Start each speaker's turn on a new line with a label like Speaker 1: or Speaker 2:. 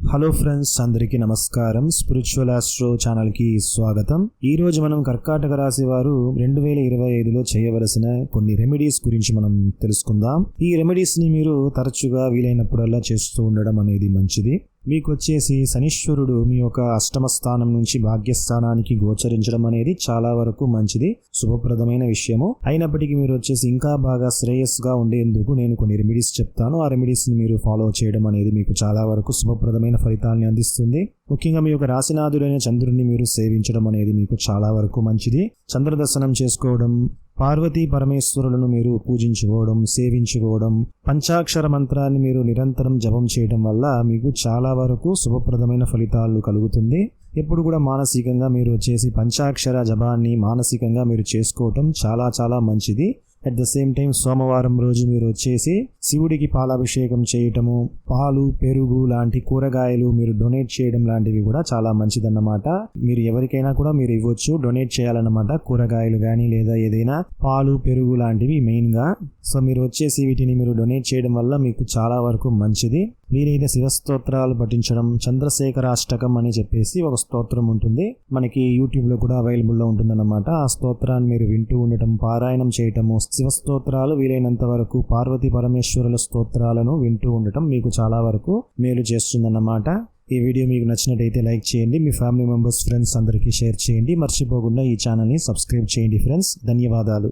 Speaker 1: Hello friends అందరికీ నమస్కారం. Spiritual astro ఛానల్కి స్వాగతం. ఈ రోజు మనం కర్కాటక రాశి వారు రెండు వేల ఇరవై ఐదులో చేయవలసిన కొన్ని రెమెడీస్ గురించి మనం తెలుసుకుందాం. ఈ రెమెడీస్ని మీరు తరచుగా వీలైనప్పుడల్లా చేస్తూ ఉండడం అనేది మంచిది. మీకు వచ్చేసి శనీశ్వరుడు మీ యొక్క అష్టమ స్థానం నుంచి భాగ్యస్థానానికి గోచరించడం అనేది చాలా వరకు మంచిది శుభప్రదమైన విషయము. అయినప్పటికీ మీరు వచ్చేసి ఇంకా బాగా శ్రేయస్గా ఉండేందుకు నేను కొన్ని రెమెడీస్ చెప్తాను. ఆ రెమెడీస్ని మీరు ఫాలో చేయడం అనేది మీకు చాలా వరకు శుభప్రదమైన ఫలితాలని అందిస్తుంది. ముఖ్యంగా మీ యొక్క రాశినాథుడైన చంద్రుడిని మీరు సేవించడం అనేది మీకు చాలా వరకు మంచిది. చంద్రదర్శనం చేసుకోవడం పార్వతీ పరమేశ్వరులను మీరు పూజించుకోవడం సేవించుకోవడం పంచాక్షర మంత్రాన్ని మీరు నిరంతరం జపం చేయడం వల్ల మీకు చాలా వరకు శుభప్రదమైన ఫలితాలు కలుగుతుంది. ఎప్పుడు కూడా మానసికంగా మీరు వచ్చేసి పంచాక్షర జపాన్ని మానసికంగా మీరు చేసుకోవటం చాలా చాలా మంచిది. అట్ ద సేమ్ టైం సోమవారం రోజు మీరు వచ్చేసి శివుడికి పాలాభిషేకం చేయటము పాలు పెరుగు లాంటి కూరగాయలు మీరు డొనేట్ చేయడం లాంటివి కూడా చాలా మంచిదన్నమాట. మీరు ఎవరికైనా కూడా మీరు ఇవ్వచ్చు డొనేట్ చేయాలన్నమాట. కూరగాయలు కానీ లేదా ఏదైనా పాలు పెరుగు లాంటివి మెయిన్గా సో మీరు వచ్చేసి వీటిని మీరు డొనేట్ చేయడం వల్ల మీకు చాలా వరకు మంచిది. వీలైతే శివస్తోత్రాలు పఠించడం చంద్రశేఖరాష్టకం అని చెప్పేసి ఒక స్తోత్రం ఉంటుంది. మనకి యూట్యూబ్లో కూడా అవైలబుల్లో ఉంటుందన్నమాట. ఆ స్తోత్రాన్ని మీరు వింటూ ఉండటం పారాయణం చేయటము శివస్తోత్రాలు వీలైనంత వరకు పార్వతీ పరమేశ్వరుల స్తోత్రాలను వింటూ ఉండటం మీకు చాలా వరకు మేలు చేస్తుందన్నమాట. ఈ వీడియో మీకు నచ్చినట్టయితే లైక్ చేయండి మీ ఫ్యామిలీ మెంబర్స్ ఫ్రెండ్స్ అందరికీ షేర్ చేయండి. మర్చిపోకుండా ఈ ఛానల్ని సబ్స్క్రైబ్ చేయండి ఫ్రెండ్స్. ధన్యవాదాలు.